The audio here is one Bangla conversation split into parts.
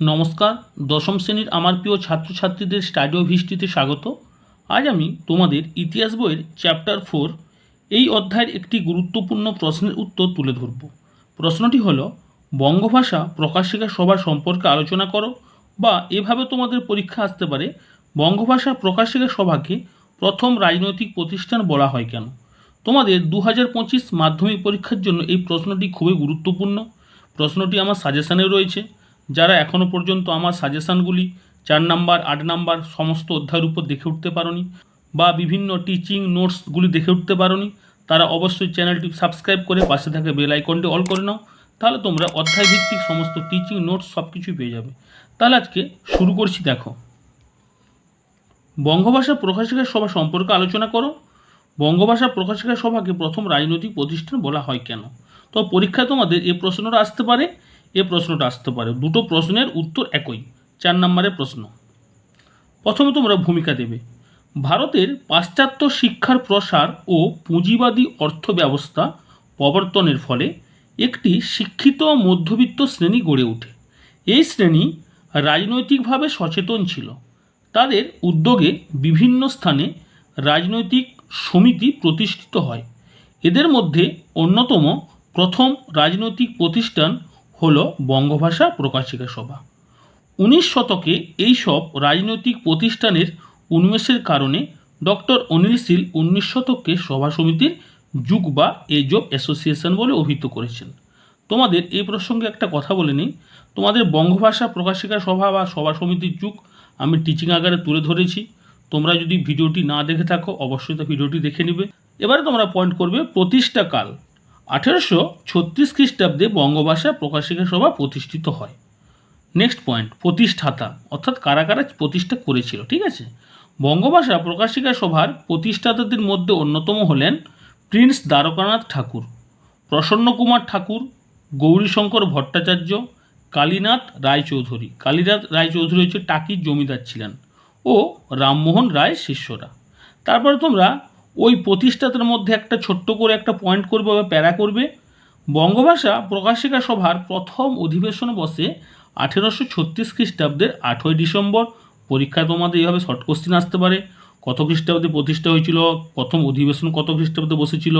নমস্কার, দশম শ্রেণির আমার প্রিয় ছাত্রছাত্রীদের স্টাডিও হিস্ট্রিতে স্বাগত। আজ আমি তোমাদের ইতিহাস বইয়ের চ্যাপ্টার ফোর এই অধ্যায়ের একটি গুরুত্বপূর্ণ প্রশ্নের উত্তর তুলে ধরব। প্রশ্নটি হল, বঙ্গভাষা প্রকাশিকা সভা সম্পর্কে আলোচনা করো বা এভাবে তোমাদের পরীক্ষা আসতে পারে, বঙ্গভাষা প্রকাশিকা সভাকে প্রথম রাজনৈতিক প্রতিষ্ঠান বলা হয় কেন? তোমাদের দু হাজার পঁচিশ মাধ্যমিক পরীক্ষার জন্য এই প্রশ্নটি খুবই গুরুত্বপূর্ণ। প্রশ্নটি আমার সাজেশানে রয়েছে। যারা এখনও পর্যন্ত আমার সাজেশানগুলি চার নাম্বার, আট নাম্বার সমস্ত অধ্যায়ের উপর দেখে উঠতে পারোনি বা বিভিন্ন টিচিং নোটসগুলি দেখে উঠতে পারোনি, তারা অবশ্যই চ্যানেলটি সাবস্ক্রাইব করে পাশে থাকা বেল আইকনটি অল করে নাও, তাহলে তোমরা অধ্যায় ভিত্তিক সমস্ত টিচিং নোটস সব কিছুই পেয়ে যাবে। তাহলে আজকে শুরু করছি, দেখো। বঙ্গভাষা প্রকাশিকা সভা সম্পর্কে আলোচনা করো। বঙ্গভাষা প্রকাশিকা সভাকে প্রথম রাজনৈতিক প্রতিষ্ঠান বলা হয় কেন? তো পরীক্ষায় তোমাদের এই প্রশ্নটা আসতে পারে। এ প্রশ্নটা আসতে পারে। দুটো প্রশ্নের উত্তর একই, চার নম্বরের প্রশ্ন। প্রথমে তোমরা ভূমিকা দেবে। ভারতের পাশ্চাত্য শিক্ষার প্রসার ও পুঁজিবাদী অর্থ ব্যবস্থা প্রবর্তনের ফলে একটি শিক্ষিত মধ্যবিত্ত শ্রেণি গড়ে ওঠে। এই শ্রেণি রাজনৈতিকভাবে সচেতন ছিল। তাদের উদ্যোগে বিভিন্ন স্থানে রাজনৈতিক সমিতি প্রতিষ্ঠিত হয়। এদের মধ্যে অন্যতম প্রথম রাজনৈতিক প্রতিষ্ঠান হল বঙ্গভাষা প্রকাশিকা সভা। উনিশ শতকে এইসব রাজনৈতিক প্রতিষ্ঠানের উন্মেষের কারণে ডক্টর অনিল শীল উনিশ শতককে সভা সমিতির যুগ বা এজ অ্যাসোসিয়েশন বলে অভিহিত করেছেন। তোমাদের এই প্রসঙ্গে একটা কথা বলে নিই। তোমাদের বঙ্গভাষা প্রকাশিকা সভা বা সভা সমিতির যুগ আমি টিচিং আকারে তুলে ধরেছি। তোমরা যদি ভিডিওটি না দেখে থাকো, অবশ্যই তো ভিডিওটি দেখে নিবে। এবারে তোমরা পয়েন্ট করবে প্রতিষ্ঠাকাল। আঠেরোশো ছত্রিশ খ্রিস্টাব্দে বঙ্গভাষা প্রকাশিকা সভা প্রতিষ্ঠিত হয়। নেক্সট পয়েন্ট প্রতিষ্ঠাতা, অর্থাৎ কারা কারা প্রতিষ্ঠা করেছিল, ঠিক আছে? বঙ্গভাষা প্রকাশিকা সভার প্রতিষ্ঠাতাদের মধ্যে অন্যতম হলেন প্রিন্স দ্বারকানাথ ঠাকুর, প্রসন্ন কুমার ঠাকুর, গৌরীশঙ্কর ভট্টাচার্য, কালীনাথ রায়চৌধুরী। কালীনাথ রায়চৌধুরী হচ্ছে টাকির জমিদার ছিলেন ও রামমোহন রায় শিষ্যরা। তারপরে তোমরা ওই প্রতিষ্ঠাতার মধ্যে একটা ছোট্ট করে একটা পয়েন্ট করবে বা প্যারা করবে। বঙ্গভাষা প্রকাশিকা সভার প্রথম অধিবেশন বসে আঠেরোশো ছত্রিশ খ্রিস্টাব্দের আঠই ডিসেম্বর। পরীক্ষায় তোমাদের এইভাবে শর্ট কোশ্চিন আসতে পারে। কত খ্রিস্টাব্দে প্রতিষ্ঠা হয়েছিল? প্রথম অধিবেশন কত খ্রিস্টাব্দে বসেছিল?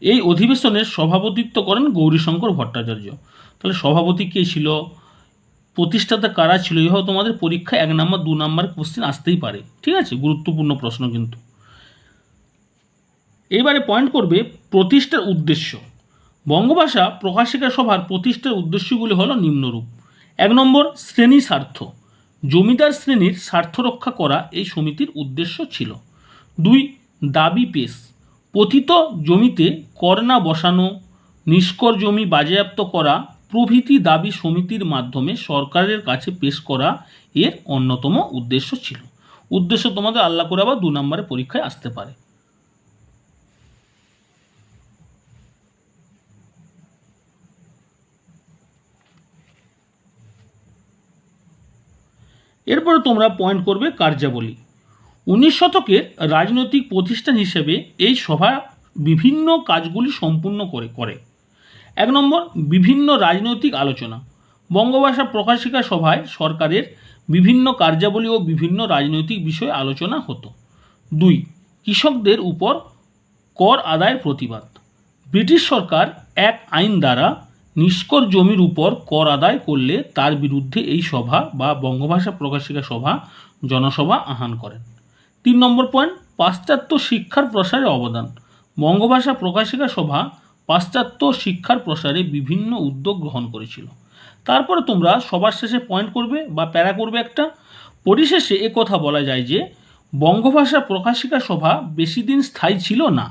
এই অধিবেশনের সভাপতিত্ব করেন গৌরীশঙ্কর ভট্টাচার্য। তাহলে সভাপতি কে ছিল? প্রতিষ্ঠাতা কারা ছিল? এইভাবে তোমাদের পরীক্ষা এক নম্বর, দু নম্বর কোশ্চেন আসতেই পারে। ঠিক আছে? গুরুত্বপূর্ণ প্রশ্ন কিন্তু। এবারে পয়েন্ট করবে প্রতিষ্ঠার উদ্দেশ্য। বঙ্গভাষা প্রকাশিকা সভার প্রতিষ্ঠার উদ্দেশ্যগুলি হলো নিম্নরূপ। এক নম্বর, শ্রেণি স্বার্থ। জমিদার শ্রেণির স্বার্থ রক্ষা করা এই সমিতির উদ্দেশ্য ছিল। দুই, দাবি পেশ। পতিত জমিতে কর বসানো, নিষ্কর জমি বাজেয়াপ্ত করা, প্রভৃতি দাবি সমিতির মাধ্যমে সরকারের কাছে পেশ করা এর অন্যতম উদ্দেশ্য ছিল। উদ্দেশ্য তোমাদের আল্লাহ করে আবার দু নম্বরে পরীক্ষায় আসতে পারে। এরপরে তোমরা পয়েন্ট করবে কার্যাবলী। উনিশ শতকের রাজনৈতিক প্রতিষ্ঠান হিসেবে এই সভা বিভিন্ন কাজগুলি সম্পূর্ণ করে করে। এক নম্বর, বিভিন্ন রাজনৈতিক আলোচনা। বঙ্গভাষা প্রকাশিকা সভায় সরকারের বিভিন্ন কার্যাবলী ও বিভিন্ন রাজনৈতিক বিষয়ে আলোচনা হতো। দুই, কৃষকদের উপর কর আদায়ের প্রতিবাদ। ব্রিটিশ সরকার এক আইন দ্বারা নিষ্কর জমির উপর কর আদায় করলে তার বিরুদ্ধে এই সভা বা বঙ্গভাষা প্রকাশিকা সভা, জনসভা আহ্বান করেন। তিন নম্বর পয়েন্ট, পাশ্চাত্য শিক্ষার প্রসারে অবদান। বঙ্গভাষা প্রকাশিকা সভা পাশ্চাত্য শিক্ষার প্রসারে বিভিন্ন উদ্যোগ গ্রহণ করেছিল। তারপরে তোমরা সবার শেষে পয়েন্ট করবে বা প্যারা করবে একটা। পরিশেষে কথা বলা যায় যে, বঙ্গভাষা প্রকাশিকা সভা বেশি দিন স্থায়ী ছিল না,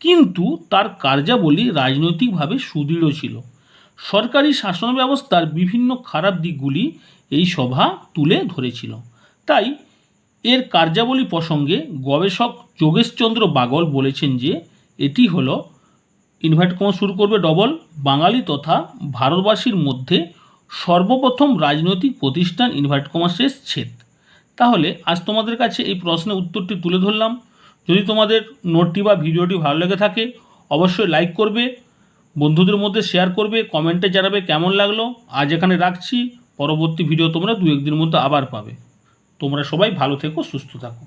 কিন্তু তার কার্যাবলী রাজনৈতিকভাবে সুদৃঢ় ছিল। সরকারি শাসন ব্যবস্থার বিভিন্ন খারাপ দিকগুলি এই সভা তুলে ধরেছিল। তাই এর কার্যাবলী প্রসঙ্গে গবেষক যোগেশচন্দ্র বাগল বলেছেন যে, এটি হল ইনভাইট কমা শুরু করবে ডবল, বাঙালি তথা ভারতবাসীর মধ্যে সর্বপ্রথম রাজনৈতিক প্রতিষ্ঠান ইনভাইট কমা শেষ ছেদ। তাহলে আজ তোমাদের কাছে এই প্রশ্নের উত্তরটি তুলে ধরলাম। যদি তোমাদের নোটটি বা ভিডিওটি ভালো লেগে থাকে, অবশ্যই লাইক করবে বন্ধুদের মধ্যে শেয়ার করবে কমেন্টে জানাবে কেমন লাগল। আজ এখানে রাখছি। পরবর্তী ভিডিও তোমরা দু একদিনের মধ্যে আবার পাবে। তোমরা সবাই ভালো থেকো, সুস্থ থাকো।